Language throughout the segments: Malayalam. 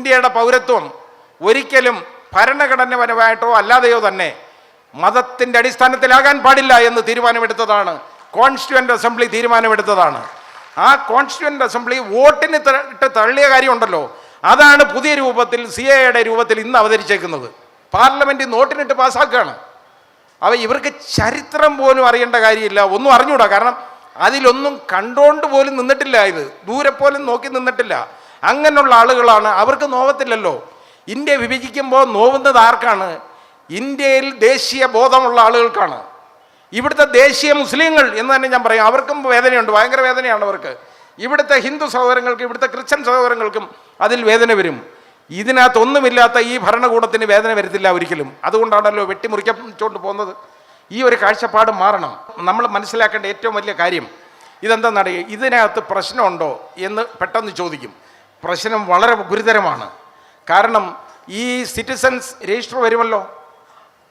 ഇന്ത്യയുടെ പൗരത്വം ഒരിക്കലും ഭരണഘടനാപരമായിട്ടോ അല്ലാതെയോ തന്നെ മതത്തിന്റെ അടിസ്ഥാനത്തിലാകാൻ പാടില്ല എന്ന് തീരുമാനമെടുത്തതാണ്. Constituent assembly തീരുമാനമെടുത്തതാണ്. ആ കോൺസ്റ്റിറ്റ്യൂവന്റ് അസംബ്ലി വോട്ടിന് ഇട്ട് തള്ളിയ കാര്യമുണ്ടല്ലോ. അതാണ് പുതിയ രൂപത്തിൽ സി എയുടെ രൂപത്തിൽ ഇന്ന് അവതരിച്ചേക്കുന്നത്. പാർലമെന്റ് നോട്ടിനിട്ട് പാസ്സാക്കുകയാണ്. അവ ഇവർക്ക് ചരിത്രം പോലും അറിയേണ്ട കാര്യമില്ല. ഒന്നും അറിഞ്ഞൂടാ. കാരണം അതിലൊന്നും കണ്ടോണ്ട് പോലും നിന്നിട്ടില്ല ഇത്. ദൂരെ പോലും നോക്കി നിന്നിട്ടില്ല. അങ്ങനെയുള്ള ആളുകളാണ്. അവർക്ക് നോവത്തില്ലല്ലോ. ഇന്ത്യ വിഭജിക്കുമ്പോൾ നോവുന്നത് ആർക്കാണ്? ഇന്ത്യയിൽ ദേശീയ ബോധമുള്ള ആളുകൾക്കാണ്. ഇവിടുത്തെ ദേശീയ മുസ്ലിങ്ങൾ എന്ന് തന്നെ ഞാൻ പറയും. അവർക്കും വേദനയുണ്ട്. ഭയങ്കര വേദനയാണ് അവർക്ക്. ഇവിടുത്തെ ഹിന്ദു സഹോദരങ്ങൾക്കും ഇവിടുത്തെ ക്രിസ്ത്യൻ സഹോദരങ്ങൾക്കും അതിൽ വേദന വരും. ഇതിനകത്തൊന്നുമില്ലാത്ത ഈ ഭരണകൂടത്തിന് വേദന വരത്തില്ല ഒരിക്കലും. അതുകൊണ്ടാണല്ലോ വെട്ടിമുറിക്കോണ്ട് പോകുന്നത്. ഈ ഒരു കാഴ്ചപ്പാട് മാറണം. നമ്മൾ മനസ്സിലാക്കേണ്ട ഏറ്റവും വലിയ കാര്യം ഇതെന്താണെന്നറിയ? ഇതിനകത്ത് പ്രശ്നമുണ്ടോ എന്ന് പെട്ടെന്ന് ചോദിക്കും. പ്രശ്നം വളരെ ഗുരുതരമാണ്. കാരണം ഈ സിറ്റിസൻസ് രജിസ്റ്റർ വരുമല്ലോ.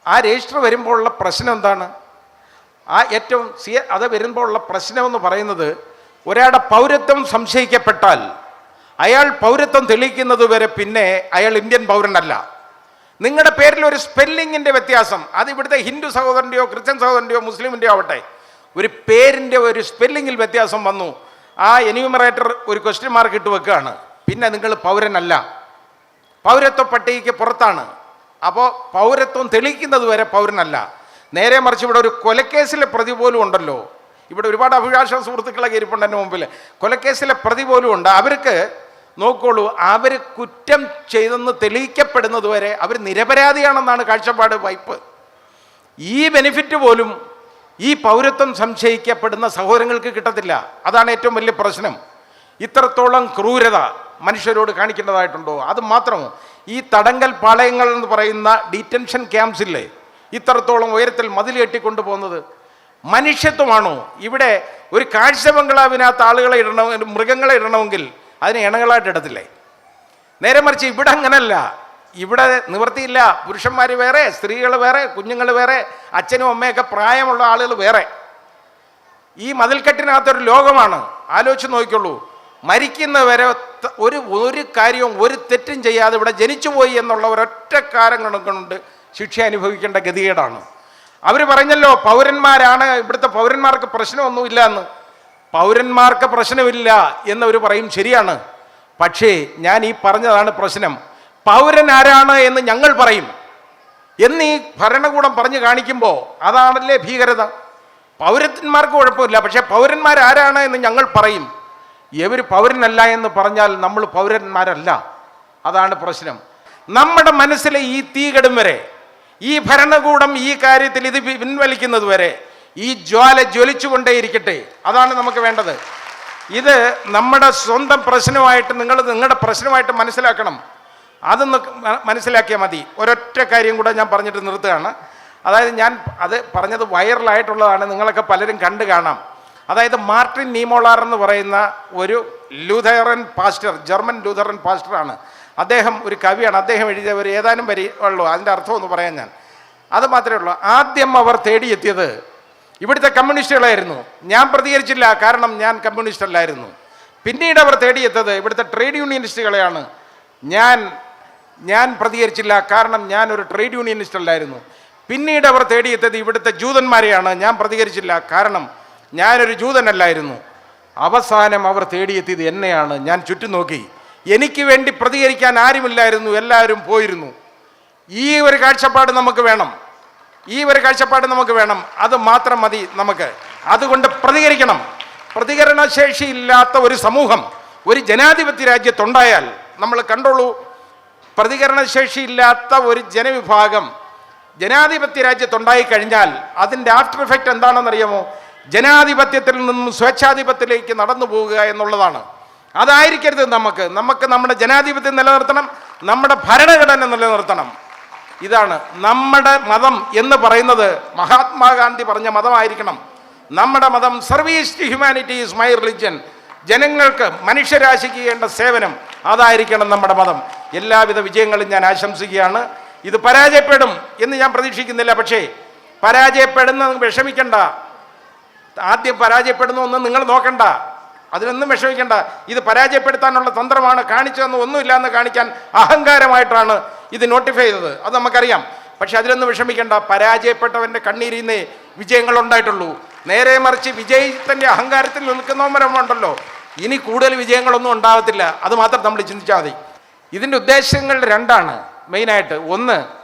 ആ രജിസ്റ്റർ വരുമ്പോഴുള്ള പ്രശ്നം എന്താണ്? ആ ഏറ്റവും സി അത് വരുമ്പോഴുള്ള പ്രശ്നമെന്ന് പറയുന്നത് ഒരാളുടെ പൗരത്വം സംശയിക്കപ്പെട്ടാൽ അയാൾ പൗരത്വം തെളിയിക്കുന്നത് വരെ പിന്നെ അയാൾ ഇന്ത്യൻ പൗരനല്ല. നിങ്ങളുടെ പേരിൽ ഒരു സ്പെല്ലിങ്ങിന്റെ വ്യത്യാസം അത് ഇവിടുത്തെ ഹിന്ദു സഹോദരന്റെയോ ക്രിസ്ത്യൻ സഹോദരന്റെയോ മുസ്ലിമിന്റെയോ ആവട്ടെ ഒരു പേരിന്റെ ഒരു സ്പെല്ലിങ്ങിൽ വ്യത്യാസം വന്നു. ആ എന്യൂമറേറ്റർ ഒരു ക്വസ്റ്റ്യൻ മാർക്ക് ഇട്ട് വെക്കുകയാണ്. പിന്നെ നിങ്ങൾ പൗരനല്ല. പൗരത്വ പട്ടികയ്ക്ക് പുറത്താണ്. അപ്പോൾ പൗരത്വം തെളിയിക്കുന്നത് വരെ പൗരനല്ല. നേരെ മറിച്ച് ഇവിടെ ഒരു കൊലക്കേസിലെ പ്രതി പോലും ഉണ്ടല്ലോ. ഇവിടെ ഒരുപാട് അഭിഭാഷ സുഹൃത്തുക്കളൊക്കെ ഇരിപ്പുണ്ട് എന്റെ മുമ്പിൽ കൊലക്കേസിലെ പ്രതി പോലും ഉണ്ട്. അവർക്ക് നോക്കോളൂ അവർ കുറ്റം ചെയ്തെന്ന് തെളിയിക്കപ്പെടുന്നത് വരെ അവർ നിരപരാധിയാണെന്നാണ് കാഴ്ചപ്പാട് വൈപ്പ്. ഈ ബെനിഫിറ്റ് പോലും ഈ പൗരത്വം സംശയിക്കപ്പെടുന്ന സഹോദരങ്ങൾക്ക് കിട്ടത്തില്ല. അതാണ് ഏറ്റവും വലിയ പ്രശ്നം. ഇത്രത്തോളം ക്രൂരത. മനുഷ്യരോട് കാണിക്കേണ്ടതായിട്ടുണ്ടോ അത് മാത്രം ഈ തടങ്കൽ പാളയങ്ങൾ എന്ന് പറയുന്ന ഡിറ്റൻഷൻ ക്യാമ്പ്സില്ലേ ഇത്രത്തോളം ഉയരത്തിൽ മതിൽ കെട്ടിക്കൊണ്ടു പോകുന്നത് മനുഷ്യത്വമാണോ? ഇവിടെ ഒരു കാഴ്ച ബംഗ്ലാവിനകത്ത് ആളുകളെ ഇടണമെങ്കിൽ മൃഗങ്ങളെ ഇടണമെങ്കിൽ അതിന് ഇണകളായിട്ട് ഇടത്തില്ലേ? നേരെ മറിച്ച് ഇവിടെ അങ്ങനല്ല. ഇവിടെ നിവൃത്തിയില്ല. പുരുഷന്മാർ വേറെ സ്ത്രീകൾ വേറെ കുഞ്ഞുങ്ങൾ വേറെ അച്ഛനും അമ്മയൊക്കെ പ്രായമുള്ള ആളുകൾ വേറെ. ഈ മതിൽക്കെട്ടിനകത്തൊരു ലോകമാണ്. ആലോചിച്ച് നോക്കിയുള്ളൂ മരിക്കുന്നവരെ ഒരു ഒരു കാര്യവും ഒരു തെറ്റും ചെയ്യാതെ ഇവിടെ ജനിച്ചുപോയി എന്നുള്ള ഒരൊറ്റ കാരണം കൊണ്ട് ശിക്ഷ അനുഭവിക്കേണ്ട ഗതികേടാണ്. അവർ പറഞ്ഞല്ലോ പൗരന്മാരാണ് ഇവിടുത്തെ പൗരന്മാർക്ക് പ്രശ്നമൊന്നുമില്ല എന്ന് പൗരന്മാർക്ക് പ്രശ്നമില്ല എന്നവർ പറയും ശരിയാണ്. പക്ഷേ ഞാൻ ഈ പറഞ്ഞതാണ് പ്രശ്നം. പൗരൻ ആരാണ് എന്ന് ഞങ്ങൾ പറയും. എന്ന് ഭരണകൂടം പറഞ്ഞു കാണിക്കുമ്പോൾ അതാണല്ലേ ഭീകരത? പൗരന്മാർക്ക് കുഴപ്പമില്ല പക്ഷേ പൗരന്മാരാരാണ് എന്ന് ഞങ്ങൾ പറയും. ഇവർ പൗരനല്ല എന്ന് പറഞ്ഞാൽ നമ്മൾ പൗരന്മാരല്ല. അതാണ് പ്രശ്നം. നമ്മുടെ മനസ്സിലെ ഈ തീകടും വരെ ഈ ഭരണകൂടം ഈ കാര്യത്തിൽ ഇത് പിൻവലിക്കുന്നത് വരെ ഈ ജ്വാല ജ്വലിച്ചുകൊണ്ടേയിരിക്കട്ടെ. അതാണ് നമുക്ക് വേണ്ടത്. ഇത് നമ്മുടെ സ്വന്തം പ്രശ്നമായിട്ട് നിങ്ങൾ നിങ്ങളുടെ പ്രശ്നമായിട്ട് മനസ്സിലാക്കണം. അതൊന്ന് മനസ്സിലാക്കിയാൽ മതി. ഒരൊറ്റ കാര്യം കൂടെ ഞാൻ പറഞ്ഞിട്ട് നിർത്തുകയാണ്. അതായത് ഞാൻ അത് പറഞ്ഞത് വൈറലായിട്ടുള്ളതാണ്. നിങ്ങളൊക്കെ പലരും കണ്ടു കാണാം. അതായത് മാർട്ടിൻ നീമോളാർ എന്ന് പറയുന്ന ഒരു ലൂഥറൻ പാസ്റ്റർ ജർമ്മൻ ലൂഥറൻ പാസ്റ്ററാണ് അദ്ദേഹം ഒരു കവിയാണ്. അദ്ദേഹം എഴുതിയ ഒരു ഏതാനും വരി ഉള്ളൂ. അതിന്റെ അർത്ഥം ഒന്ന് പറയാൻ ഞാൻ. അത് മാത്രമേ ഉള്ളൂ. ആദ്യം അവർ തേടിയെത്തിയത് ഇവിടുത്തെ കമ്മ്യൂണിസ്റ്റുകളായിരുന്നു. ഞാൻ പ്രതികരിച്ചില്ല കാരണം ഞാൻ കമ്മ്യൂണിസ്റ്റ് അല്ലായിരുന്നു. പിന്നീട് അവർ തേടിയെത്തത് ഇവിടുത്തെ ട്രേഡ് യൂണിയനിസ്റ്റുകളെയാണ്. ഞാൻ ഞാൻ പ്രതികരിച്ചില്ല കാരണം ഞാൻ ഒരു ട്രേഡ് യൂണിയനിസ്റ്റ് അല്ലായിരുന്നു. പിന്നീട് അവർ തേടിയെത്തത് ഇവിടുത്തെ ജൂതന്മാരെയാണ്. ഞാൻ പ്രതികരിച്ചില്ല കാരണം ഞാനൊരു ജൂതനല്ലായിരുന്നു. അവസാനം അവർ തേടിയെത്തിയത് എന്നെയാണ്. ഞാൻ ചുറ്റും നോക്കി എനിക്ക് വേണ്ടി പ്രതികരിക്കാൻ ആരുമില്ലായിരുന്നു. എല്ലാവരും പോയിരുന്നു. ഈ ഒരു കാഴ്ചപ്പാട് നമുക്ക് വേണം. ഈ ഒരു കാഴ്ചപ്പാട് നമുക്ക് വേണം. അത് മാത്രം മതി നമുക്ക്. അതുകൊണ്ട് പ്രതികരിക്കണം. പ്രതികരണശേഷിയില്ലാത്ത ഒരു സമൂഹം ഒരു ജനാധിപത്യ രാജ്യത്തുണ്ടായാൽ നമ്മൾ കണ്ടോളൂ. പ്രതികരണശേഷിയില്ലാത്ത ഒരു ജനവിഭാഗം ജനാധിപത്യ രാജ്യത്തുണ്ടായി കഴിഞ്ഞാൽ അതിന്റെ ആഫ്റ്റർ എഫക്റ്റ് എന്താണെന്നറിയാമോ? ജനാധിപത്യത്തിൽ നിന്നും സ്വേച്ഛാധിപത്യത്തിലേക്ക് നടന്നു പോവുക എന്നുള്ളതാണ്. അതായിരിക്കരുത് നമുക്ക്. നമുക്ക് നമ്മുടെ ജനാധിപത്യം നിലനിർത്തണം നമ്മുടെ ഭരണഘടന നിലനിർത്തണം. ഇതാണ് നമ്മുടെ മതം എന്ന് പറയുന്നത്. മഹാത്മാഗാന്ധി പറഞ്ഞ മതമായിരിക്കണം. നമ്മുടെ മതം service to humanity is my religion ജനങ്ങൾക്ക് മനുഷ്യരാശിക്ക് ചെയ്യേണ്ട സേവനം അതായിരിക്കണം നമ്മുടെ മതം. എല്ലാവിധ വിജയങ്ങളും ഞാൻ ആശംസിക്കുകയാണ്. ഇത് പരാജയപ്പെടും എന്ന് ഞാൻ പ്രതീക്ഷിക്കുന്നില്ല. പക്ഷേ പരാജയപ്പെടുന്ന വിഷമിക്കണ്ട. ആദ്യം പരാജയപ്പെടുന്നു ഒന്നും നിങ്ങൾ നോക്കണ്ട. അതിനൊന്നും വിഷമിക്കണ്ട. ഇത് പരാജയപ്പെടുത്താനുള്ള തന്ത്രമാണ്. കാണിച്ചതെന്ന് ഒന്നുമില്ല എന്ന് കാണിക്കാൻ അഹങ്കാരമായിട്ടാണ് ഇത് നോട്ടിഫൈ ചെയ്തത്. അത് നമുക്കറിയാം. പക്ഷെ അതിലൊന്നും വിഷമിക്കേണ്ട. പരാജയപ്പെട്ടവന്റെ കണ്ണീരിൽ നിന്നേ വിജയങ്ങൾ ഉണ്ടായിട്ടുള്ളൂ. നേരെ മറിച്ച് വിജയത്തിന്റെ അഹങ്കാരത്തിൽ നിൽക്കുന്നവരുണ്ടല്ലോ ഇനി കൂടുതൽ വിജയങ്ങളൊന്നും ഉണ്ടാകത്തില്ല അത് മാത്രം നമ്മൾ ചിന്തിച്ചാൽ മതി. ഇതിന്റെ ഉദ്ദേശങ്ങൾ രണ്ടാണ് മെയിനായിട്ട്. ഒന്ന്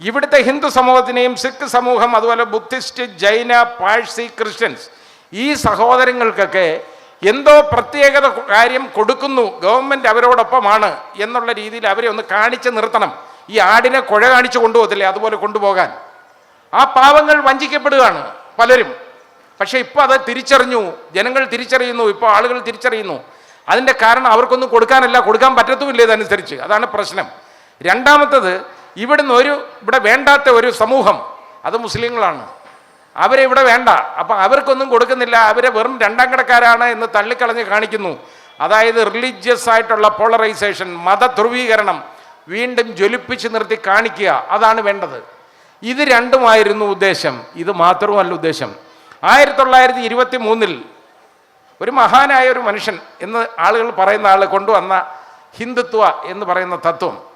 ഇവിടുത്തെ ഹിന്ദു സമൂഹത്തിനെയും സിഖ് സമൂഹം അതുപോലെ ബുദ്ധിസ്റ്റ് ജൈന പാഴ്സി ക്രിസ്ത്യൻസ് ഈ സഹോദരങ്ങൾക്കൊക്കെ എന്തോ പ്രത്യേകത കാര്യം കൊടുക്കുന്നു. ഗവൺമെന്റ് അവരോടൊപ്പമാണ് എന്നുള്ള രീതിയിൽ അവരെ ഒന്ന് കാണിച്ച് നിർത്തണം. ഈ ആടിനെ കുഴ കാണിച്ചു കൊണ്ടുപോകത്തില്ലേ? അതുപോലെ കൊണ്ടുപോകാൻ. ആ പാവങ്ങൾ വഞ്ചിക്കപ്പെടുകയാണ് പലരും. പക്ഷേ ഇപ്പോൾ അത് തിരിച്ചറിഞ്ഞു. ജനങ്ങൾ തിരിച്ചറിയുന്നു. ഇപ്പോൾ ആളുകൾ തിരിച്ചറിയുന്നു. അതിന്റെ കാരണം അവർക്കൊന്നും കൊടുക്കാനല്ല. കൊടുക്കാൻ പറ്റത്തുമില്ല ഇതനുസരിച്ച്. അതാണ് പ്രശ്നം. രണ്ടാമത്തത് ഇവിടുന്ന് ഒരു ഇവിടെ വേണ്ടാത്ത ഒരു സമൂഹം അത് മുസ്ലിങ്ങളാണ്. അവരെ ഇവിടെ വേണ്ട. അപ്പം അവർക്കൊന്നും കൊടുക്കുന്നില്ല. അവരെ വെറും രണ്ടാം കിടക്കാരാണ് എന്ന് തള്ളിക്കളഞ്ഞ് കാണിക്കുന്നു. അതായത് റിലീജിയസ് ആയിട്ടുള്ള പോളറൈസേഷൻ മത ധ്രുവീകരണം വീണ്ടും ജ്വലിപ്പിച്ച് നിർത്തി കാണിക്കുക. അതാണ് വേണ്ടത്. ഇത് രണ്ടുമായിരുന്നു ഉദ്ദേശം. ഇത് മാത്രവുമല്ല ഉദ്ദേശം. ആയിരത്തി തൊള്ളായിരത്തി ഇരുപത്തി മൂന്നിൽ ഒരു മഹാനായ ഒരു മനുഷ്യൻ എന്ന് ആളുകൾ പറയുന്ന ആൾ കൊണ്ടുവന്ന ഹിന്ദുത്വ എന്ന് പറയുന്ന തത്വം.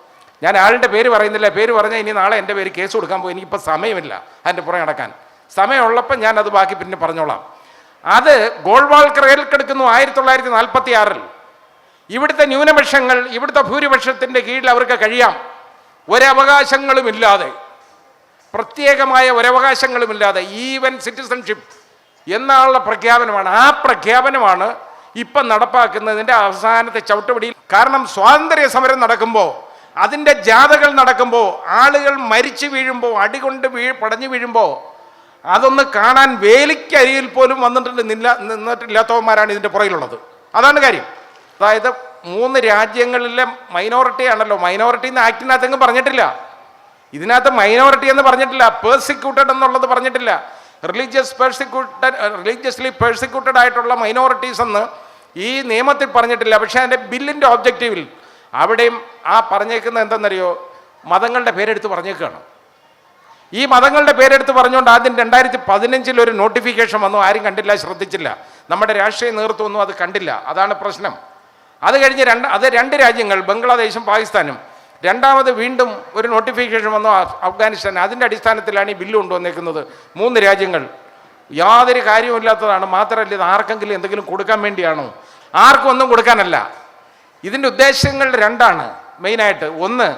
ഞാൻ ആളുടെ പേര് പറയുന്നില്ല. പേര് പറഞ്ഞാൽ ഇനി നാളെ എന്റെ പേര് കേസ് കൊടുക്കാൻ പോയി. എനിക്കിപ്പോൾ സമയമില്ല അതിന്റെ പുറകെ നടക്കാൻ. സമയമുള്ളപ്പോൾ ഞാൻ അത് ബാക്കി പിന്നെ പറഞ്ഞോളാം. അത് ഗോൾവാൾക്കർ ഏൽക്കെടുക്കുന്നു ആയിരത്തി തൊള്ളായിരത്തി നാൽപ്പത്തി ആറിൽ ഇവിടുത്തെ ന്യൂനപക്ഷങ്ങൾ ഇവിടുത്തെ ഭൂരിപക്ഷത്തിന്റെ കീഴിൽ അവർക്ക് കഴിയാം. ഒരവകാശങ്ങളുമില്ലാതെ. പ്രത്യേകമായ ഒരവകാശങ്ങളുമില്ലാതെ. ഈവൻ സിറ്റിസൺഷിപ്പ് എന്നുള്ള പ്രഖ്യാപനമാണ്. ആ പ്രഖ്യാപനമാണ് ഇപ്പം നടപ്പാക്കുന്നതിന്റെ അവസാനത്തെ ചവിട്ടുപിടിയിൽ. കാരണം സ്വാതന്ത്ര്യ സമരം നടക്കുമ്പോൾ അതിന്റെ ജാഥകൾ നടക്കുമ്പോൾ ആളുകൾ മരിച്ചു വീഴുമ്പോൾ അടികൊണ്ട് വീ പടഞ്ഞു വീഴുമ്പോൾ അതൊന്ന് കാണാൻ വേലിക്കരിയിൽ പോലും വന്നിട്ടുണ്ട് നില്ല നിന്നിട്ടില്ലാത്തവന്മാരാണ് ഇതിന്റെ പുറകിലുള്ളത്. അതാണ് കാര്യം. അതായത് മൂന്ന് രാജ്യങ്ങളിലെ മൈനോറിറ്റി ആണല്ലോ. മൈനോറിറ്റി എന്ന് ആക്ടിനകത്തെങ്കിലും പറഞ്ഞിട്ടില്ല. ഇതിനകത്ത് മൈനോറിറ്റി എന്ന് പറഞ്ഞിട്ടില്ല. പേഴ്സിക്യൂട്ടഡ് എന്നുള്ളത് പറഞ്ഞിട്ടില്ല. റിലീജിയസ് പേഴ്സിക്യൂട്ടഡ് റിലീജിയസ്ലി പേഴ്സിക്യൂട്ടഡ് ആയിട്ടുള്ള മൈനോറിറ്റീസ് എന്ന് ഈ നിയമത്തിൽ പറഞ്ഞിട്ടില്ല. പക്ഷേ അതിന്റെ ബില്ലിന്റെ ഒബ്ജക്റ്റീവിൽ അവിടെയും ആ പറഞ്ഞേക്കുന്ന എന്തെന്നറിയോ? മതങ്ങളുടെ പേരെടുത്ത് പറഞ്ഞേക്കുകയാണ് ഈ മതങ്ങളുടെ പേരെടുത്ത് പറഞ്ഞുകൊണ്ട് ആദ്യം രണ്ടായിരത്തി പതിനഞ്ചിൽ ഒരു നോട്ടിഫിക്കേഷൻ വന്നു. ആരും കണ്ടില്ല ശ്രദ്ധിച്ചില്ല. നമ്മുടെ രാഷ്ട്രീയ നേതൃത്വമൊന്നും അത് കണ്ടില്ല. അതാണ് പ്രശ്നം. അത് കഴിഞ്ഞ് രണ്ട് അത് രണ്ട് രാജ്യങ്ങൾ ബംഗ്ലാദേശും പാകിസ്ഥാനും രണ്ടാമത് വീണ്ടും ഒരു നോട്ടിഫിക്കേഷൻ വന്നു അഫ്- അഫ്ഗാനിസ്ഥാൻ. അതിന്റെ അടിസ്ഥാനത്തിലാണ് ഈ ബില്ല് കൊണ്ടുവന്നേക്കുന്നത്. മൂന്ന് രാജ്യങ്ങൾ. യാതൊരു കാര്യവുമില്ലാത്തതാണ്. മാത്രമല്ല ഇത് ആർക്കെങ്കിലും എന്തെങ്കിലും കൊടുക്കാൻ വേണ്ടിയാണോ? ആർക്കും ഒന്നും കൊടുക്കാനല്ല. ഇതിന്റെ ഉദ്ദേശങ്ങൾ രണ്ടാണ് മെയിനായിട്ട്. ഒന്ന്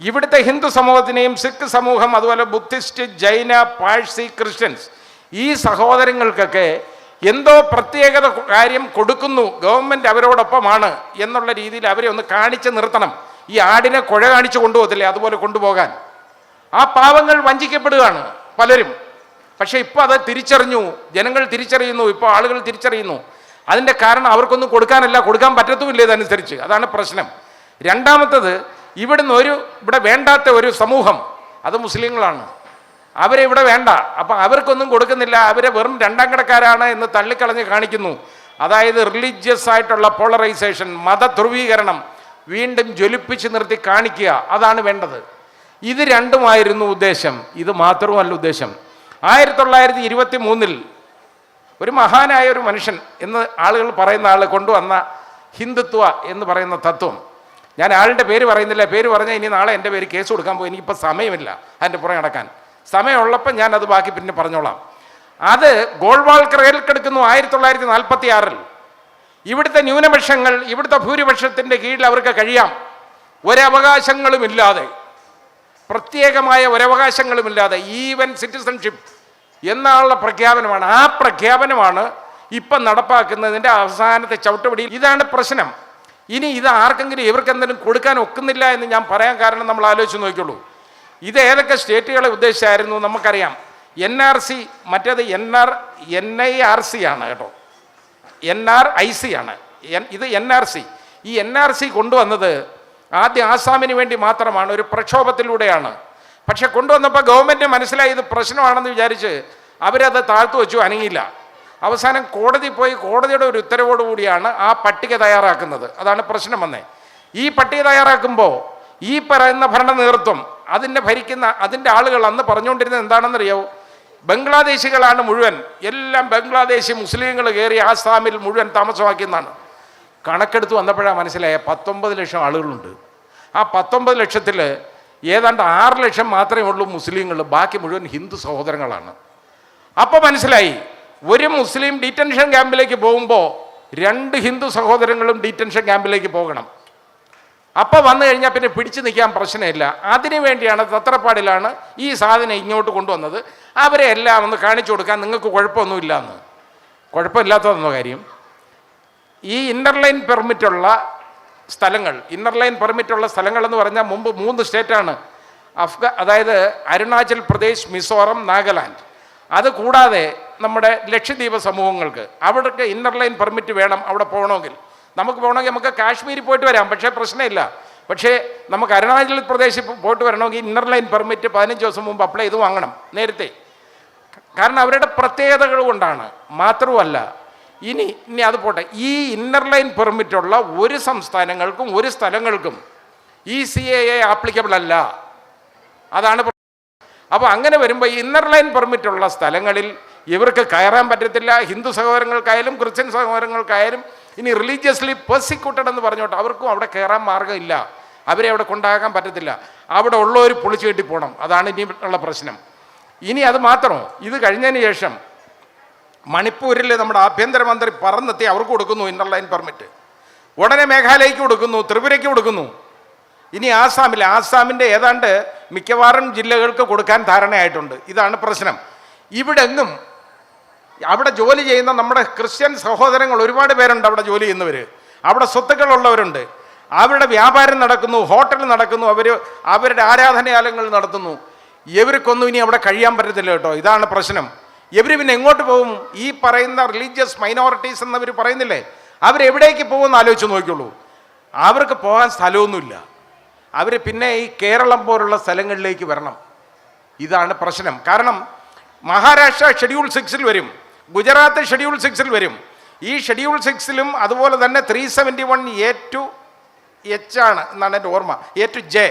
ഇവിടുത്തെ ഹിന്ദു സമൂഹത്തിനെയും സിഖ് സമൂഹം അതുപോലെ ബുദ്ധിസ്റ്റ് ജൈന പാഴ്സി ക്രിസ്ത്യൻസ് ഈ സഹോദരങ്ങൾക്കൊക്കെ എന്തോ പ്രത്യേകത കാര്യം കൊടുക്കുന്നു. ഗവൺമെന്റ് അവരോടൊപ്പമാണ് എന്നുള്ള രീതിയിൽ അവരെ ഒന്ന് കാണിച്ച് നിർത്തണം. ഈ ആടിനെ കുഴ കാണിച്ച് കൊണ്ടുപോകത്തില്ലേ? അതുപോലെ കൊണ്ടുപോകാൻ. ആ പാവങ്ങൾ വഞ്ചിക്കപ്പെടുകയാണ് പലരും. പക്ഷേ ഇപ്പോൾ അത് തിരിച്ചറിഞ്ഞു. ജനങ്ങൾ തിരിച്ചറിയുന്നു. ഇപ്പോൾ ആളുകൾ തിരിച്ചറിയുന്നു. അതിന്റെ കാരണം അവർക്കൊന്നും കൊടുക്കാനല്ല കൊടുക്കാൻ പറ്റത്തുമില്ല ഇതനുസരിച്ച്. അതാണ് പ്രശ്നം. രണ്ടാമത്തത് ഇവിടുന്ന് ഒരു ഇവിടെ വേണ്ടാത്ത ഒരു സമൂഹം അത് മുസ്ലിങ്ങളാണ്. അവരെ ഇവിടെ വേണ്ട. അപ്പം അവർക്കൊന്നും കൊടുക്കുന്നില്ല. അവരെ വെറും രണ്ടാം കിടക്കാരാണ് എന്ന് തള്ളിക്കളഞ്ഞ് കാണിക്കുന്നു. അതായത് റിലീജിയസ് ആയിട്ടുള്ള പോളറൈസേഷൻ മത ധ്രുവീകരണം വീണ്ടും ജ്വലിപ്പിച്ച് നിർത്തി കാണിക്കുക. അതാണ് വേണ്ടത്. ഇത് രണ്ടുമായിരുന്നു ഉദ്ദേശം. ഇത് മാത്രവുമല്ല ഉദ്ദേശം. ആയിരത്തി തൊള്ളായിരത്തി ഇരുപത്തി മൂന്നിൽ ഒരു മഹാനായ ഒരു മനുഷ്യൻ എന്ന് ആളുകൾ പറയുന്ന ആൾ കൊണ്ടുവന്ന ഹിന്ദുത്വ എന്ന് പറയുന്ന തത്വം. ഞാൻ ആളുടെ പേര് പറയുന്നില്ല. പേര് പറഞ്ഞാൽ ഇനി നാളെ എന്റെ പേര് കേസ് കൊടുക്കാൻ പോയി എനിക്കിപ്പോൾ സമയമില്ല അതിന്റെ പുറം നടക്കാൻ. സമയമുള്ളപ്പോൾ ഞാൻ അത് ബാക്കി പിന്നെ പറഞ്ഞോളാം. അത് ഗോൾവാൾക്കർ ഏൽക്കെടുക്കുന്നു ആയിരത്തി തൊള്ളായിരത്തി നാൽപ്പത്തി ആറിൽ ഇവിടുത്തെ ന്യൂനപക്ഷങ്ങൾ ഇവിടുത്തെ ഭൂരിപക്ഷത്തിന്റെ കീഴിൽ അവർക്ക് കഴിയാം. ഒരവകാശങ്ങളുമില്ലാതെ. പ്രത്യേകമായ ഒരവകാശങ്ങളുമില്ലാതെ. ഈവൻ സിറ്റിസൺഷിപ്പ് എന്നുള്ള പ്രഖ്യാപനമാണ്. ആ പ്രഖ്യാപനമാണ് ഇപ്പം നടപ്പാക്കുന്നതിന്റെ അവസാനത്തെ ചവിട്ടുപടി. ഇതാണ് പ്രശ്നം. ഇനി ഇത് ആർക്കെങ്കിലും ഇവർക്കെന്തെങ്കിലും കൊടുക്കാൻ ഒക്കുന്നില്ല എന്ന് ഞാൻ പറയാൻ കാരണം നമ്മൾ ആലോചിച്ച് നോക്കിയുള്ളൂ ഇത് ഏതൊക്കെ സ്റ്റേറ്റുകളെ ഉദ്ദേശിച്ചായിരുന്നു നമുക്കറിയാം. എൻ ആർ സി മറ്റേത് N R N I R C ആണ് കേട്ടോ. എൻ ആർ ഐ സി ആണ്. ഇത് എൻ ആർ സി ഈ എൻ ആർ സി കൊണ്ടുവന്നത് ആദ്യം ആസാമിന് വേണ്ടി മാത്രമാണ് ഒരു പ്രക്ഷോഭത്തിലൂടെയാണ്. പക്ഷെ കൊണ്ടുവന്നപ്പോൾ ഗവൺമെന്റ് മനസ്സിലായി ഇത് പ്രശ്നമാണെന്ന് വിചാരിച്ച് അവരത് താഴ്ത്തു വെച്ചു അനങ്ങിയില്ല. അവസാനം കോടതി പോയി കോടതിയുടെ ഒരു ഉത്തരവോടുകൂടിയാണ് ആ പട്ടിക തയ്യാറാക്കുന്നത്. അതാണ് പ്രശ്നം വന്നേ. ഈ പട്ടിക തയ്യാറാക്കുമ്പോൾ ഈ പറയുന്ന ഭരണ നേതൃത്വം അതിന്റെ ഭരിക്കുന്ന അതിന്റെ ആളുകൾ അന്ന് പറഞ്ഞുകൊണ്ടിരുന്നത് എന്താണെന്നറിയാവോ? ബംഗ്ലാദേശികളാണ് മുഴുവൻ. എല്ലാം ബംഗ്ലാദേശി മുസ്ലിങ്ങൾ കയറി ആസാമിൽ മുഴുവൻ താമസമാക്കിയെന്നാണ്. കണക്കെടുത്ത് വന്നപ്പോഴാണ് മനസ്സിലായ പത്തൊമ്പത് ലക്ഷം ആളുകളുണ്ട്. ആ പത്തൊമ്പത് ലക്ഷത്തിൽ ഏതാണ്ട് ആറ് ലക്ഷം മാത്രമേ ഉള്ളൂ മുസ്ലിങ്ങൾ ബാക്കി മുഴുവൻ ഹിന്ദു സഹോദരങ്ങളാണ്. അപ്പോൾ മനസ്സിലായി ഒരു മുസ്ലിം ഡീറ്റൻഷൻ ക്യാമ്പിലേക്ക് പോകുമ്പോൾ രണ്ട് ഹിന്ദു സഹോദരങ്ങളും ഡീറ്റൻഷൻ ക്യാമ്പിലേക്ക് പോകണം. അപ്പോൾ വന്നു കഴിഞ്ഞാൽ പിന്നെ പിടിച്ചു നിൽക്കാൻ പ്രശ്നമില്ല. അതിനു വേണ്ടിയാണ് തത്രപ്പാടിലാണ് ഈ സാധനം ഇങ്ങോട്ട് കൊണ്ടുവന്നത്. അവരെ എല്ലാം ഒന്ന് കാണിച്ചു കൊടുക്കാൻ നിങ്ങൾക്ക് കുഴപ്പമൊന്നുമില്ല എന്ന് കുഴപ്പമില്ലാത്തതെന്നോ കാര്യം? ഈ ഇന്റർലൈൻ പെർമിറ്റുള്ള സ്ഥലങ്ങൾ ഇന്നർ ലൈൻ പെർമിറ്റുള്ള സ്ഥലങ്ങൾ എന്ന് പറഞ്ഞാൽ മുമ്പ് മൂന്ന് സ്റ്റേറ്റാണ് അഫ്ഗ അതായത് അരുണാചൽ പ്രദേശ് മിസോറം നാഗാലാൻഡ്. അത് കൂടാതെ നമ്മുടെ ലക്ഷദ്വീപ് സമൂഹങ്ങൾക്ക് അവിടേക്ക് ഇന്നർലൈൻ പെർമിറ്റ് വേണം അവിടെ പോകണമെങ്കിൽ. നമുക്ക് പോകണമെങ്കിൽ നമുക്ക് കാശ്മീരിൽ പോയിട്ട് വരാം പക്ഷേ പ്രശ്നമില്ല. പക്ഷേ നമുക്ക് അരുണാചൽ പ്രദേശിൽ പോയിട്ട് വരണമെങ്കിൽ ഇന്നർ ലൈൻ പെർമിറ്റ് പതിനഞ്ച് ദിവസം മുമ്പ് അപ്ലൈ ചെയ്ത് വാങ്ങണം നേരത്തെ. കാരണം അവരുടെ പ്രത്യേകതകൾ കൊണ്ടാണ്. മാത്രവുമല്ല ഇനി ഇനി അത് പോട്ടെ. ഈ ഇന്നർ ലൈൻ പെർമിറ്റുള്ള ഒരു സംസ്ഥാനങ്ങൾക്കും ഒരു സ്ഥലങ്ങൾക്കും ഈ സി എ എ ആപ്ലിക്കബിൾ അല്ല. അതാണ് അപ്പോൾ അങ്ങനെ വരുമ്പോൾ ഇന്നർ ലൈൻ പെർമിറ്റുള്ള സ്ഥലങ്ങളിൽ ഇവർക്ക് കയറാൻ പറ്റത്തില്ല. ഹിന്ദു സഹോദരങ്ങൾക്കായാലും ക്രിസ്ത്യൻ സഹോദരങ്ങൾക്കായാലും ഇനി റിലീജിയസ്ലി പെർസിക്യൂട്ടഡ് എന്ന് പറഞ്ഞോട്ടെ അവർക്കും അവിടെ കയറാൻ മാർഗമില്ല. അവരെ അവിടെ കൊണ്ടാകാൻ പറ്റത്തില്ല. അവിടെ ഉള്ളവർ പൊളിച്ചു കെട്ടി പോകണം അതാണ് ഉള്ള പ്രശ്നം. ഇനി അത് മാത്രമോ ഇത് കഴിഞ്ഞതിന് ശേഷം മണിപ്പൂരിൽ നമ്മുടെ ആഭ്യന്തരമന്ത്രി പറന്നെത്തി അവർക്ക് കൊടുക്കുന്നു ഇന്നർ ലൈൻ പെർമിറ്റ് ഉടനെ മേഘാലയയ്ക്ക് കൊടുക്കുന്നു ത്രിപുരയ്ക്ക് കൊടുക്കുന്നു. ഇനി ആസാമിൽ ആസാമിന്റെ ഏതാണ്ട് മിക്കവാറും ജില്ലകൾക്ക് കൊടുക്കാൻ ധാരണയായിട്ടുണ്ട്. ഇതാണ് പ്രശ്നം. ഇവിടെ എങ്ങും അവിടെ ജോലി ചെയ്യുന്ന നമ്മുടെ ക്രിസ്ത്യൻ സഹോദരങ്ങൾ ഒരുപാട് പേരുണ്ട് അവിടെ ജോലി ചെയ്യുന്നവർ അവിടെ സ്വത്തുക്കളുള്ളവരുണ്ട്. അവരുടെ വ്യാപാരം നടക്കുന്നു ഹോട്ടൽ നടക്കുന്നു അവർ അവരുടെ ആരാധനാലയങ്ങൾ നടത്തുന്നു. ഇവർക്കൊന്നും ഇനി അവിടെ കഴിയാൻ പറ്റത്തില്ല കേട്ടോ. ഇതാണ് പ്രശ്നം. ഇവർ പിന്നെ എങ്ങോട്ട് പോകും? ഈ പറയുന്ന റിലീജിയസ് മൈനോറിറ്റീസ് എന്നവർ പറയുന്നില്ലേ? അവരെവിടേക്ക് പോകുമെന്ന് ആലോചിച്ച് നോക്കിയുള്ളൂ അവർക്ക് പോകാൻ സ്ഥലമൊന്നുമില്ല. അവർ പിന്നെ ഈ കേരളം പോലുള്ള സ്ഥലങ്ങളിലേക്ക് വരണം. ഇതാണ് പ്രശ്നം. കാരണം മഹാരാഷ്ട്ര ഷെഡ്യൂൾ സിക്സിൽ വരും. ഗുജറാത്ത് ഷെഡ്യൂൾ സിക്സിൽ വരും. ഈ ഷെഡ്യൂൾ സിക്സിലും അതുപോലെ തന്നെ three seventy one A to H ആണ് എന്നാണ് എന്റെ ഓർമ്മ. എ ടു ജെ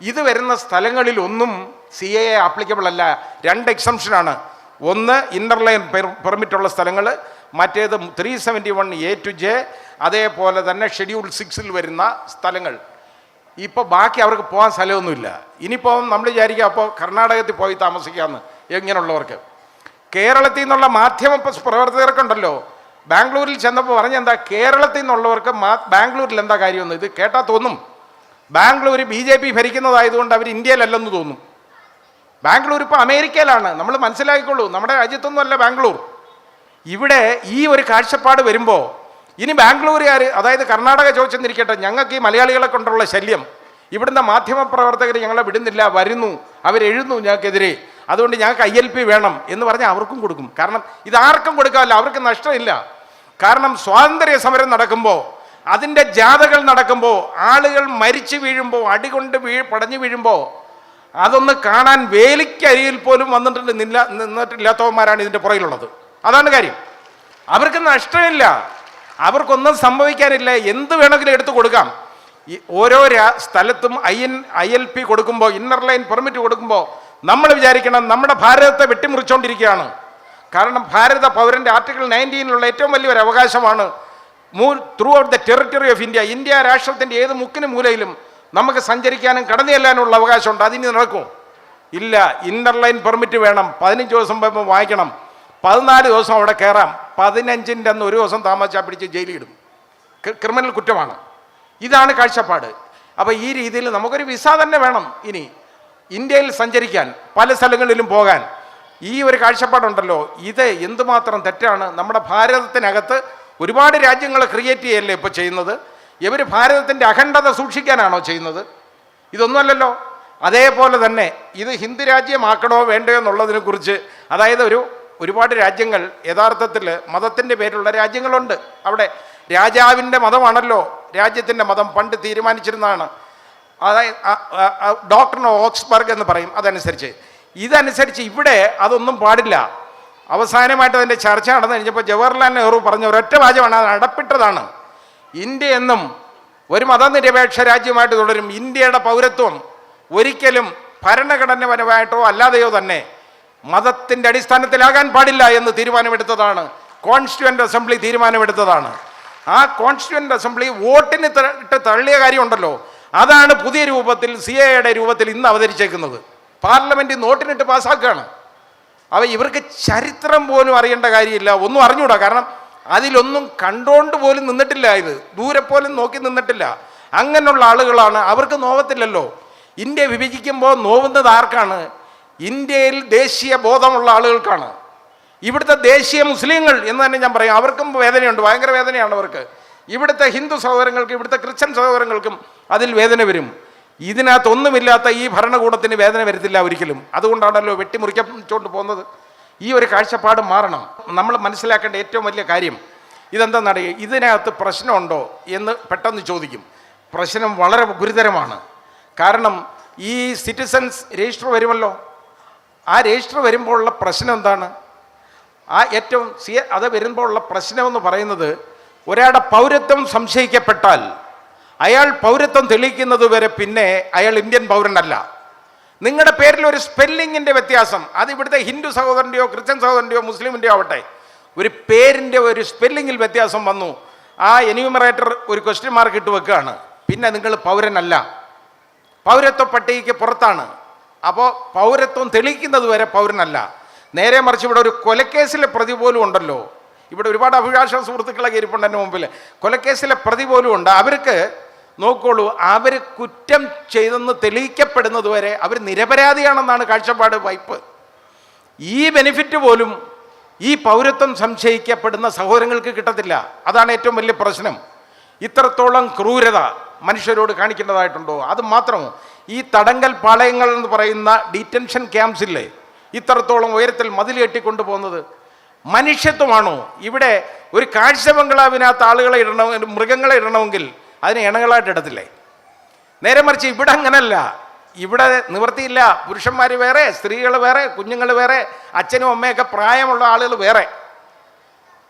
ഇത് വരുന്ന സ്ഥലങ്ങളിലൊന്നും സി എ ആപ്ലിക്കബിൾ അല്ല. രണ്ട് എക്സംഷനാണ് ഒന്ന് ഇന്റർലൈൻ പെർമിറ്റുള്ള സ്ഥലങ്ങൾ മറ്റേത് three seventy one A to J അതേപോലെ തന്നെ ഷെഡ്യൂൾ സിക്സിൽ വരുന്ന സ്ഥലങ്ങൾ. ഇപ്പോൾ ബാക്കി അവർക്ക് പോകാൻ സ്ഥലമൊന്നുമില്ല. ഇനിയിപ്പോൾ നമ്മൾ വിചാരിക്കുക അപ്പോൾ കർണാടകത്തിൽ പോയി താമസിക്കാമെന്ന് എങ്ങനെയുള്ളവർക്ക്. കേരളത്തിൽ നിന്നുള്ള മാധ്യമ പ്രവർത്തകർക്കുണ്ടല്ലോ. ബാംഗ്ലൂരിൽ ചെന്നപ്പോൾ പറഞ്ഞെന്താ കേരളത്തിൽ നിന്നുള്ളവർക്ക് മാ ബാംഗ്ലൂരിൽ എന്താ കാര്യമെന്ന് ഇത് കേട്ടാൽ തോന്നും. ബാംഗ്ലൂർ ബി ജെ പി ഭരിക്കുന്നതായതുകൊണ്ട് അവർ ഇന്ത്യയിലല്ലെന്ന് തോന്നും. ബാംഗ്ലൂർ ഇപ്പോൾ അമേരിക്കയിലാണ്. നമ്മൾ മനസ്സിലാക്കിക്കൊള്ളൂ നമ്മുടെ രാജ്യത്തൊന്നുമല്ല ബാംഗ്ലൂർ. ഇവിടെ ഈ ഒരു കാഴ്ചപ്പാട് വരുമ്പോൾ ഇനി ബാംഗ്ലൂരുകാർ അതായത് കർണാടക ചോദിച്ചെന്നിരിക്കട്ടെ ഞങ്ങൾക്ക് ഈ മലയാളികളെ കൊണ്ടുള്ള ശല്യം. ഇവിടുന്ന് മാധ്യമപ്രവർത്തകർ ഞങ്ങളെ വിടുന്നില്ല വരുന്നു അവരെഴുന്നു ഞങ്ങൾക്കെതിരെ. അതുകൊണ്ട് ഞങ്ങൾക്ക് ഐ എൽ പി വേണം എന്ന് പറഞ്ഞാൽ അവർക്കും കൊടുക്കും. കാരണം ഇതാർക്കും കൊടുക്കാമല്ല അവർക്ക് നഷ്ടമില്ല. കാരണം സ്വാതന്ത്ര്യ സമരം നടക്കുമ്പോൾ അതിന്റെ ജാഥകൾ നടക്കുമ്പോൾ ആളുകൾ മരിച്ചു വീഴുമ്പോൾ അടികൊണ്ട് വീഴ് പടഞ്ഞു വീഴുമ്പോൾ അതൊന്ന് കാണാൻ വേലിക്കരിയിൽ പോലും വന്നിട്ടില്ല നില്ല നിന്നിട്ടില്ലാത്തവന്മാരാണ് ഇതിന്റെ പുറകിലുള്ളത്. അതാണ് കാര്യം. അവർക്ക് നഷ്ടമില്ല. അവർക്കൊന്നും സംഭവിക്കാനില്ല. എന്ത് വേണമെങ്കിലും എടുത്തു കൊടുക്കാം. ഈ ഓരോ സ്ഥലത്തും I N I L P കൊടുക്കുമ്പോൾ ഇന്നർ ലൈൻ പെർമിറ്റ് കൊടുക്കുമ്പോൾ നമ്മൾ വിചാരിക്കണം നമ്മുടെ ഭാരതത്തെ വെട്ടിമുറിച്ചുകൊണ്ടിരിക്കുകയാണ് കാരണം ഭാരത പൗരന്റെ ആർട്ടിക്കിൾ നയന്റീനിലുള്ള ഏറ്റവും വലിയൊരു അവകാശമാണ്. Move throughout the territory of India India രാഷ്ട്രത്തിന്റെ ഏത് മുക്കിന് മൂലയിലും നമുക്ക് സഞ്ചരിക്കാനും കടന്നു ചെല്ലാനുള്ള അവകാശമുണ്ട്. അതിന് നടക്കും. ഇല്ല ഇന്നർലൈൻ പെർമിറ്റ് വേണം. പതിനഞ്ച് ദിവസം വാങ്ങിക്കണം. പതിനാല് ദിവസം അവിടെ കയറാം. പതിനഞ്ചിന്റെ അന്ന് ഒരു ദിവസം താമസിച്ചാൽ പിടിച്ച് ജയിലിടും ക്രി- ക്രിമിനൽ കുറ്റമാണ്. ഇതാണ് കാഴ്ചപ്പാട്. അപ്പോൾ ഈ രീതിയിൽ നമുക്കൊരു വിസ തന്നെ വേണം ഇനി. ഇന്ത്യയിൽ സഞ്ചരിക്കാൻ പല സ്ഥലങ്ങളിലും പോകാൻ. ഈ ഒരു കാഴ്ചപ്പാടുണ്ടല്ലോ. ഇത് എന്തുമാത്രം തെറ്റാണ്? നമ്മുടെ ഭാരതത്തിനകത്ത് ഒരുപാട് രാജ്യങ്ങൾ ക്രിയേറ്റ് ചെയ്യല്ലേ ഇപ്പോൾ ചെയ്യുന്നത്? ഇവർ ഭാരതത്തിന്റെ അഖണ്ഡത സൂക്ഷിക്കാനാണോ ചെയ്യുന്നത്? ഇതൊന്നുമല്ലല്ലോ. അതേപോലെ തന്നെ ഇത് ഹിന്ദു രാജ്യമാക്കണോ വേണ്ടയോ എന്നുള്ളതിനെക്കുറിച്ച് അതായത് ഒരു ഒരുപാട് രാജ്യങ്ങൾ യഥാർത്ഥത്തിൽ മതത്തിന്റെ പേരിലുള്ള രാജ്യങ്ങളുണ്ട്. അവിടെ രാജാവിന്റെ മതമാണല്ലോ രാജ്യത്തിന്റെ മതം പണ്ട് തീരുമാനിച്ചിരുന്നതാണ്. അതായത് ഡോക്ടർ ഓക്സ്ബർഗ് എന്ന് പറയും അതനുസരിച്ച്. ഇതനുസരിച്ച് ഇവിടെ അതൊന്നും പാടില്ല. അവസാനമായിട്ട് അതിന്റെ ചർച്ച നടന്നു കഴിഞ്ഞപ്പോൾ ജവഹർലാൽ നെഹ്റു പറഞ്ഞ ഒരൊറ്റ വാചകമാണ് അത് അടപ്പിട്ടതാണ്. ഇന്ത്യ എന്നും ഒരു മതനിരപേക്ഷ രാജ്യമായിട്ട് തുടരും. ഇന്ത്യയുടെ പൗരത്വം ഒരിക്കലും ഭരണഘടനപരമായിട്ടോ അല്ലാതെയോ തന്നെ മതത്തിന്റെ അടിസ്ഥാനത്തിലാകാൻ പാടില്ല എന്ന് തീരുമാനമെടുത്തതാണ്. Constituent assembly തീരുമാനമെടുത്തതാണ്. ആ കോൺസ്റ്റിറ്റ്യൂവന്റ് അസംബ്ലി വോട്ടിന് ഇട്ട് തള്ളിയ കാര്യമുണ്ടല്ലോ. അതാണ് പുതിയ രൂപത്തിൽ സി എയുടെ രൂപത്തിൽ ഇന്ന് അവതരിച്ചേക്കുന്നത്. പാർലമെന്റ് നോട്ടിനിട്ട് പാസ്സാക്കുകയാണ്. അവ ഇവർക്ക് ചരിത്രം പോലും അറിയേണ്ട കാര്യമില്ല. ഒന്നും അറിഞ്ഞൂടാ. കാരണം അതിലൊന്നും കണ്ടോണ്ട് പോലും നിന്നിട്ടില്ല ഇത്. ദൂരെ പോലും നോക്കി നിന്നിട്ടില്ല. അങ്ങനെയുള്ള ആളുകളാണ്. അവർക്ക് നോവത്തില്ലല്ലോ. ഇന്ത്യ വിഭജിക്കുമ്പോൾ നോവുന്നത് ആർക്കാണ്? ഇന്ത്യയിൽ ദേശീയ ബോധമുള്ള ആളുകൾക്കാണ്. ഇവിടുത്തെ ദേശീയ മുസ്ലിങ്ങൾ എന്ന് തന്നെ ഞാൻ പറയും. അവർക്കും വേദനയുണ്ട്. ഭയങ്കര വേദനയാണ് അവർക്ക്. ഇവിടുത്തെ ഹിന്ദു സഹോദരങ്ങൾക്കും ഇവിടുത്തെ ക്രിസ്ത്യൻ സഹോദരങ്ങൾക്കും അതിൽ വേദന വരും. ഇതിനകത്തൊന്നുമില്ലാത്ത ഈ ഭരണകൂടത്തിന് വേദന വരത്തില്ല ഒരിക്കലും. അതുകൊണ്ടാണല്ലോ വെട്ടിമുറിക്കച്ചോണ്ട് പോകുന്നത് ഈ ഒരു കാഴ്ചപ്പാട് മാറണം. നമ്മൾ മനസ്സിലാക്കേണ്ട ഏറ്റവും വലിയ കാര്യം ഇതെന്താണെന്നറിയ ഇതിനകത്ത് പ്രശ്നമുണ്ടോ എന്ന് പെട്ടെന്ന് ചോദിക്കും. പ്രശ്നം വളരെ ഗുരുതരമാണ്. കാരണം ഈ സിറ്റിസൻസ് രജിസ്റ്റർ വരുമല്ലോ. ആ രജിസ്റ്റർ വരുമ്പോഴുള്ള പ്രശ്നം എന്താണ്? ആ ഏറ്റവും സി അത് വരുമ്പോഴുള്ള പ്രശ്നമെന്ന് പറയുന്നത് ഒരാളുടെ പൗരത്വം സംശയിക്കപ്പെട്ടാൽ അയാൾ പൗരത്വം തെളിയിക്കുന്നത് വരെ പിന്നെ അയാൾ ഇന്ത്യൻ പൗരനല്ല. നിങ്ങളുടെ പേരിൽ ഒരു സ്പെല്ലിങ്ങിന്റെ വ്യത്യാസം. അത് ഇവിടുത്തെ ഹിന്ദു സഹോദരന്റെയോ ക്രിസ്ത്യൻ സഹോദരന്റെയോ മുസ്ലിമിന്റെയോ ആവട്ടെ. ഒരു പേരിന്റെ ഒരു സ്പെല്ലിങ്ങിൽ വ്യത്യാസം വന്നു. ആ എനിമറേറ്റർ ഒരു ക്വസ്റ്റ്യൻ മാർക്ക് ഇട്ട് വെക്കുകയാണ്. പിന്നെ നിങ്ങൾ പൗരനല്ല. പൗരത്വ പട്ടികയ്ക്ക് പുറത്താണ്. അപ്പോൾ പൗരത്വം തെളിയിക്കുന്നത് വരെ പൗരനല്ല. നേരെ മറിച്ച് ഇവിടെ ഒരു കൊലക്കേസിലെ പ്രതി പോലും ഉണ്ടല്ലോ. ഇവിടെ ഒരുപാട് അഭിഭാഷക സുഹൃത്തുക്കളൊക്കെ ഇരിപ്പുണ്ട് എന്റെ മുമ്പിൽ. കൊലക്കേസിലെ പ്രതി പോലും ഉണ്ട്. അവർക്ക് നോക്കോളൂ അവർ കുറ്റം ചെയ്തെന്ന് തെളിയിക്കപ്പെടുന്നത് വരെ അവർ നിരപരാധിയാണെന്നാണ് കാഴ്ചപ്പാട് വൈപ്പ്. ഈ ബെനിഫിറ്റ് പോലും ഈ പൗരത്വം സംശയിക്കപ്പെടുന്ന സഹോദരങ്ങൾക്ക് കിട്ടത്തില്ല. അതാണ് ഏറ്റവും വലിയ പ്രശ്നം. ഇത്രത്തോളം ക്രൂരത മനുഷ്യരോട് കാണിക്കേണ്ടതായിട്ടുണ്ടോ? അത് മാത്രമോ ഈ തടങ്കൽ പാളയങ്ങൾ എന്ന് പറയുന്ന ഡീറ്റൻഷൻ ക്യാമ്പ്സില്ലേ ഇത്രത്തോളം ഉയരത്തിൽ മതിൽ കെട്ടിക്കൊണ്ടു പോകുന്നത് മനുഷ്യത്വമാണോ? ഇവിടെ ഒരു കാഴ്ച ബംഗ്ലാവിനകത്ത് ആളുകളെ ഇടണം മൃഗങ്ങളെ ഇടണമെങ്കിൽ അതിനെ ഇണകളായിട്ട് ഇടത്തില്ലേ? നേരെ മറിച്ച് ഇവിടെ അങ്ങനല്ല. ഇവിടെ നിവൃത്തിയില്ല. പുരുഷന്മാർ വേറെ സ്ത്രീകൾ വേറെ കുഞ്ഞുങ്ങൾ വേറെ അച്ഛനും അമ്മയൊക്കെ പ്രായമുള്ള ആളുകൾ വേറെ.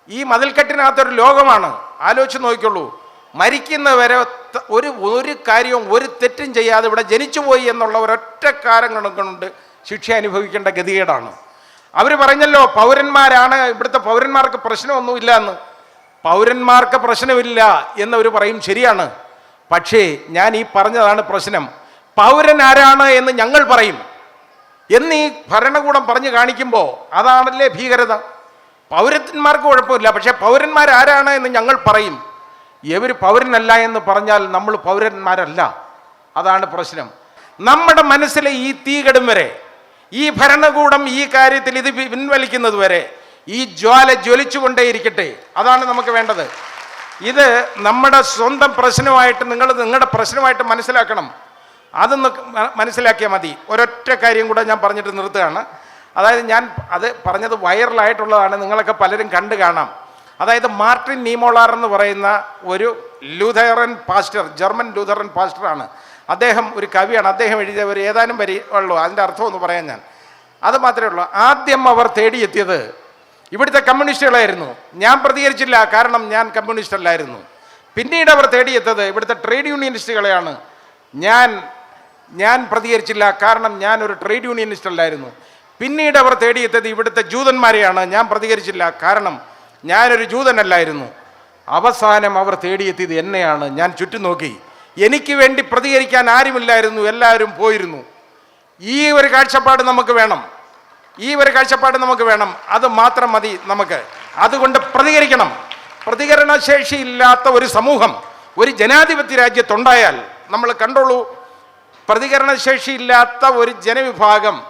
ഈ മതിൽക്കെട്ടിനകത്തൊരു ലോകമാണ്. ആലോചിച്ച് നോക്കിയുള്ളൂ മരിക്കുന്നവരെ ഒരു ഒരു കാര്യവും ഒരു തെറ്റും ചെയ്യാതെ ഇവിടെ ജനിച്ചുപോയി എന്നുള്ള ഒരൊറ്റ കാലം കൊണ്ട് ശിക്ഷ അനുഭവിക്കേണ്ട ഗതികേടാണ്. അവർ പറഞ്ഞല്ലോ പൗരന്മാരാണ്. ഇവിടുത്തെ പൗരന്മാർക്ക് പ്രശ്നമൊന്നുമില്ല എന്ന് പൗരന്മാർക്ക് പ്രശ്നമില്ല എന്നവർ പറയും ശരിയാണ്. പക്ഷേ ഞാൻ ഈ പറഞ്ഞതാണ് പ്രശ്നം. പൗരൻ ആരാണ് എന്ന് ഞങ്ങൾ പറയും. എന്നീ ഭരണകൂടം പറഞ്ഞു കാണിക്കുമ്പോൾ അതാണല്ലേ ഭീകരത. പൗരന്മാർക്ക് കുഴപ്പമില്ല പക്ഷേ പൗരന്മാരാരാണ് എന്ന് ഞങ്ങൾ പറയും. ഇവർ പൗരനല്ല എന്ന് പറഞ്ഞാൽ നമ്മൾ പൗരന്മാരല്ല. അതാണ് പ്രശ്നം. നമ്മുടെ മനസ്സിലെ ഈ തീകടും വരെ ഈ ഭരണകൂടം ഈ കാര്യത്തിൽ ഇത് പിൻവലിക്കുന്നത് വരെ ഈ ജ്വാല ജ്വലിച്ചുകൊണ്ടേയിരിക്കട്ടെ. അതാണ് നമുക്ക് വേണ്ടത്. ഇത് നമ്മുടെ സ്വന്തം പ്രശ്നമായിട്ട് നിങ്ങൾ നിങ്ങളുടെ പ്രശ്നമായിട്ട് മനസ്സിലാക്കണം. അതൊന്ന് മനസ്സിലാക്കിയാൽ മതി. ഒരൊറ്റ കാര്യം കൂടെ ഞാൻ പറഞ്ഞിട്ട് നിർത്തുകയാണ്. അതായത് ഞാൻ അത് പറഞ്ഞത് വൈറലായിട്ടുള്ളതാണ്. നിങ്ങളൊക്കെ പലരും കണ്ടു കാണാം. അതായത് മാർട്ടിൻ നീമോളാർ എന്ന് പറയുന്ന ഒരു ലൂഥറൻ പാസ്റ്റർ ജർമ്മൻ ലൂഥറൻ പാസ്റ്ററാണ്. അദ്ദേഹം ഒരു കവിയാണ്. അദ്ദേഹം എഴുതിയ ഒരു ഏതാനും വരി ഉള്ളൂ. അതിന്റെ അർത്ഥം ഒന്ന് പറയാൻ ഞാൻ. അത് മാത്രമേ ഉള്ളൂ. ആദ്യം അവർ തേടിയെത്തിയത് ഇവിടുത്തെ കമ്മ്യൂണിസ്റ്റുകളായിരുന്നു. ഞാൻ പ്രതികരിച്ചില്ല കാരണം ഞാൻ കമ്മ്യൂണിസ്റ്റ് അല്ലായിരുന്നു പിന്നീട് അവർ തേടിയെത്തത് ഇവിടുത്തെ ട്രേഡ് യൂണിയനിസ്റ്റുകളെയാണ്. ഞാൻ ഞാൻ പ്രതികരിച്ചില്ല കാരണം ഞാൻ ഒരു ട്രേഡ് യൂണിയനിസ്റ്റ് അല്ലായിരുന്നു പിന്നീട് അവർ തേടിയെത്തത് ഇവിടുത്തെ ജൂതന്മാരെയാണ്. ഞാൻ പ്രതികരിച്ചില്ല കാരണം ഞാനൊരു ജൂതനല്ലായിരുന്നു. അവസാനം അവർ തേടിയെത്തിയത് എന്നെയാണ്. ഞാൻ ചുറ്റും നോക്കി എനിക്ക് വേണ്ടി പ്രതികരിക്കാൻ ആരുമില്ലായിരുന്നു എല്ലാവരും പോയിരുന്നു. ഈ ഒരു കാഴ്ചപ്പാട് നമുക്ക് വേണം. ഈ ഒരു കാഴ്ചപ്പാട് നമുക്ക് വേണം. അത് മാത്രം മതി നമുക്ക്. അതുകൊണ്ട് പ്രതികരിക്കണം. പ്രതികരണശേഷി ഇല്ലാത്ത ഒരു സമൂഹം ഒരു ജനാധിപത്യ രാജ്യത്തുണ്ടായാൽ നമ്മൾ കണ്ടോളൂ പ്രതികരണശേഷി ഇല്ലാത്ത ഒരു ജനവിഭാഗം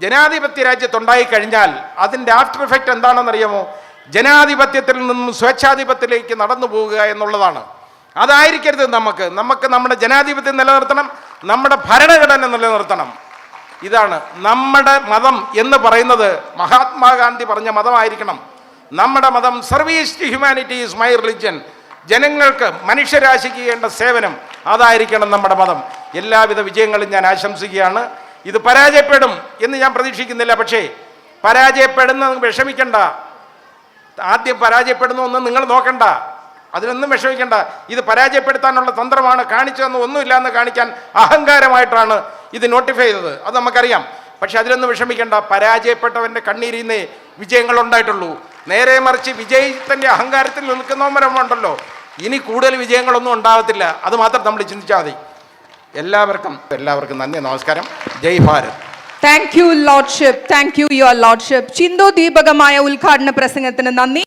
ജനാധിപത്യ രാജ്യത്തുണ്ടായി കഴിഞ്ഞാൽ അതിന്റെ ആഫ്റ്റർ എഫക്റ്റ് എന്താണെന്നറിയാമോ? ജനാധിപത്യത്തിൽ നിന്നും സ്വേച്ഛാധിപത്യത്തിലേക്ക് നടന്നു പോവുക എന്നുള്ളതാണ്. അതായിരിക്കരുത് നമുക്ക്. നമുക്ക് നമ്മുടെ ജനാധിപത്യം നിലനിർത്തണം നമ്മുടെ ഭരണഘടന നിലനിർത്തണം. ഇതാണ് നമ്മുടെ മതം എന്ന് പറയുന്നത്. മഹാത്മാഗാന്ധി പറഞ്ഞ മതമായിരിക്കണം. നമ്മുടെ മതം service to humanity is my religion ജനങ്ങൾക്ക് മനുഷ്യരാശിക്ക് ചെയ്യേണ്ട സേവനം അതായിരിക്കണം നമ്മുടെ മതം. എല്ലാവിധ വിജയങ്ങളും ഞാൻ ആശംസിക്കുകയാണ്. ഇത് പരാജയപ്പെടും എന്ന് ഞാൻ പ്രതീക്ഷിക്കുന്നില്ല. പക്ഷേ പരാജയപ്പെടുന്ന വിഷമിക്കണ്ട. ആദ്യം പരാജയപ്പെടുന്നു നിങ്ങൾ നോക്കണ്ട. അതിനൊന്നും വിഷമിക്കേണ്ട. ഇത് പരാജയപ്പെടുത്താനുള്ള തന്ത്രമാണ്. കാണിച്ചതെന്ന് ഒന്നുമില്ല എന്ന് കാണിക്കാൻ അഹങ്കാരമായിട്ടാണ് ഇത് നോട്ടിഫൈ ചെയ്തത്. അത് നമുക്കറിയാം. പക്ഷെ അതിലൊന്നും വിഷമിക്കേണ്ട. പരാജയപ്പെട്ടവന്റെ കണ്ണീരിൽ നിന്നേ വിജയങ്ങൾ ഉണ്ടായിട്ടുള്ളൂ. നേരെ മറിച്ച് വിജയത്തിന്റെ അഹങ്കാരത്തിൽ നിൽക്കുന്നവരുണ്ടല്ലോ ഇനി കൂടുതൽ വിജയങ്ങളൊന്നും ഉണ്ടാകത്തില്ല. അത് മാത്രം നമ്മൾ ചിന്തിച്ചാൽ മതി. എല്ലാവർക്കും എല്ലാവർക്കും നന്ദി നമസ്കാരം. Jai Bharat. Thank you lordship thank you your lordship ചിന്തോദീപകമായ ഉദ്ഘാടന പ്രസംഗത്തിന് നന്ദി.